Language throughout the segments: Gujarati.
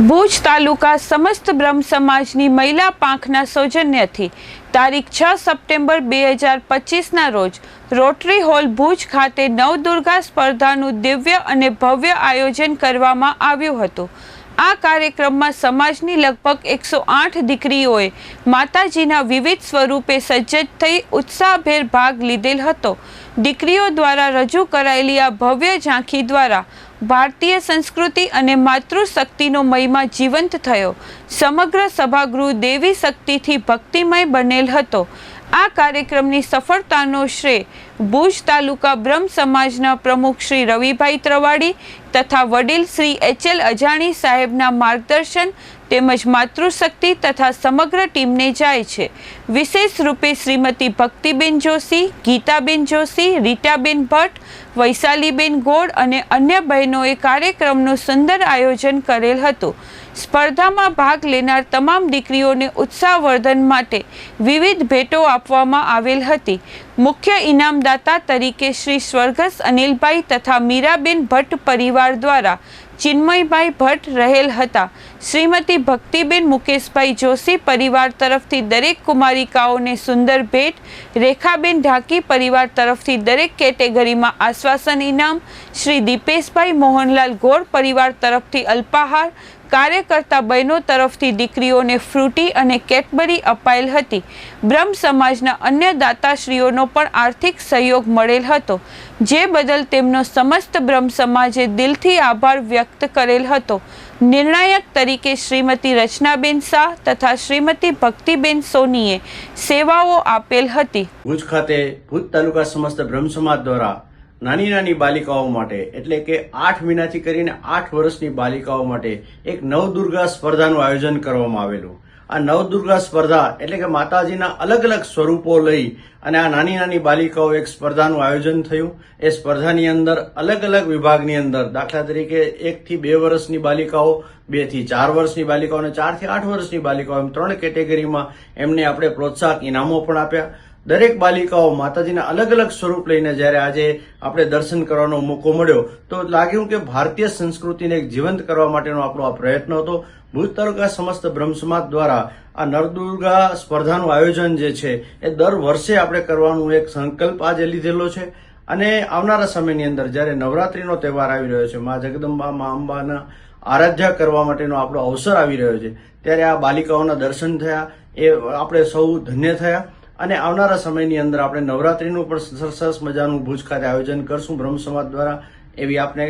ભુજ તાલુકા સમસ્ત બ્રહ્મ સમાજની મહિલા પાંખના સૌજન્યથી તારીખ છ સપ્ટેમ્બર બે હજાર પચીસના રોજ રોટરી હોલ ભુજ ખાતે નવદુર્ગા સ્પર્ધાનું દિવ્ય અને ભવ્ય આયોજન કરવામાં આવ્યું હતું. આ કાર્યક્રમમાં સમાજની લગભગ એકસો આઠ દીકરીઓએ માતાજીના વિવિધ સ્વરૂપે સજ્જત થઈ ઉત્સાહભેર ભાગ લીધેલ હતો. દીકરીઓ દ્વારા રજૂ કરાયેલી આ ભવ્ય ઝાંખી દ્વારા ભારતીય સંસ્કૃતિ અને માતૃશક્તિનો મહિમા જીવંત થયો. સમગ્ર સભાગૃહ દેવી શક્તિથી ભક્તિમય બનેલ હતો. આ કાર્યક્રમની સફળતાનો શ્રેય ભુજ તાલુકા બ્રહ્મ સમાજના પ્રમુખ શ્રી રવિભાઈ ત્રવાડી તથા વડીલ શ્રી એચ એલ અજાણી સાહેબના માર્ગદર્શન તેમજ માતૃશક્તિ તથા સમગ્ર ટીમને જાય છે. વિશેષ રૂપે શ્રીમતી ભક્તિબેન જોશી, ગીતાબેન જોશી, રીટાબેન ભટ્ટ, વૈશાલીબેન ગોળ અને અન્ય બહેનોએ કાર્યક્રમનું સુંદર આયોજન કરેલ હતું. સ્પર્ધામાં ભાગ લેનાર તમામ દીકરીઓને ઉત્સાહવર્ધન માટે વિવિધ ભેટો આપવામાં આવેલ હતી. મુખ્ય ઇનામદાતા તરીકે શ્રી સ્વર્ગસ અનિલભાઈ તથા મીરાબેન ભટ્ટ પરિવાર દ્વારા ચિન્મયભાઈ ભટ્ટ રહેલ હતા. શ્રીમતી ભક્તિબેન મુકેશભાઈ જોશી પરિવાર તરફથી દરેક કુમારિકાઓને સુંદર ભેટ. રેખાબેન ઢાકી પરિવાર તરફથી દરેક કેટેગરીમાં આશ્વાસન ઇનામ. શ્રી દીપેશભાઈ મોહનલાલ ગોળ પરિવાર તરફથી અલ્પાહાર. કાર્યકર્તા બહેનો તરફથી દીકરીઓને ફ્રૂટી અને કેટબરી અપાયેલ હતી. બ્રહ્મ સમાજના અન્ય દાતાશ્રીઓનો પણ આર્થિક સહયોગ મળેલ હતો, જે બદલ તેમનો સમસ્ત બ્રહ્મ સમાજે દિલથી આભાર વ્યક્ત કરેલ હતો. નિર્ણાયક તરીકે શ્રીમતી રચનાબેન શાહ તથા શ્રીમતી ભક્તિબેન સોનીએ સેવાઓ આપેલ હતી. ભુજ ખાતે ભુજ તાલુકા સમસ્ત બ્રહ્મ સમાજ દ્વારા નાની નાની બાલિકાઓ માટે, એટલે કે આઠ મહિનાથી કરીને આઠ વર્ષની બાલિકાઓ માટે એક નવદુર્ગા સ્પર્ધાનું આયોજન કરવામાં આવેલું. આ નવદુર્ગા સ્પર્ધા એટલે કે માતાજીના અલગ અલગ સ્વરૂપો લઈ અને આ નાની નાની બાલિકાઓ એક સ્પર્ધાનું આયોજન થયું. એ સ્પર્ધાની અંદર અલગ અલગ વિભાગની અંદર દાખલા તરીકે એકથી બે વર્ષની બાલિકાઓ બેથી ચાર વર્ષની બાલિકાઓ અને ચારથી આઠ વર્ષની બાલિકાઓ એમ ત્રણ કેટેગરીમાં એમને આપણે પ્રોત્સાહક ઇનામો પણ આપ્યા. દરેક બાલિકાઓ માતાજીના અલગ અલગ સ્વરૂપ લઈને જ્યારે આજે આપણે દર્શન કરવાનો મોકો મળ્યો, તો લાગ્યું કે ભારતીય સંસ્કૃતિને જીવંત કરવા માટેનો આપણો આ પ્રયત્ન હતો. ભુજ સમસ્ત બ્રહ્મ સમાજ દ્વારા આ નરદુર્ગા સ્પર્ધાનું આયોજન જે છે, એ દર વર્ષે આપણે કરવાનું એક સંકલ્પ આજે લીધેલો છે. અને આવનારા સમયની અંદર જ્યારે નવરાત્રીનો તહેવાર આવી રહ્યો છે, મા જગદંબા, મા અંબાના આરાધ્યા કરવા માટેનો આપણો અવસર આવી રહ્યો છે, ત્યારે આ બાલિકાઓના દર્શન થયા, એ આપણે સૌ ધન્ય થયા. અને આવનારા સમયની અંદર આપણે નવરાત્રીનું પણ સરસ મજાનું ભુજ ખાતે આયોજન કરશું. બ્રહ્મ સમાજ દ્વારા એવી આપને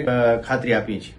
ખાતરી આપી છે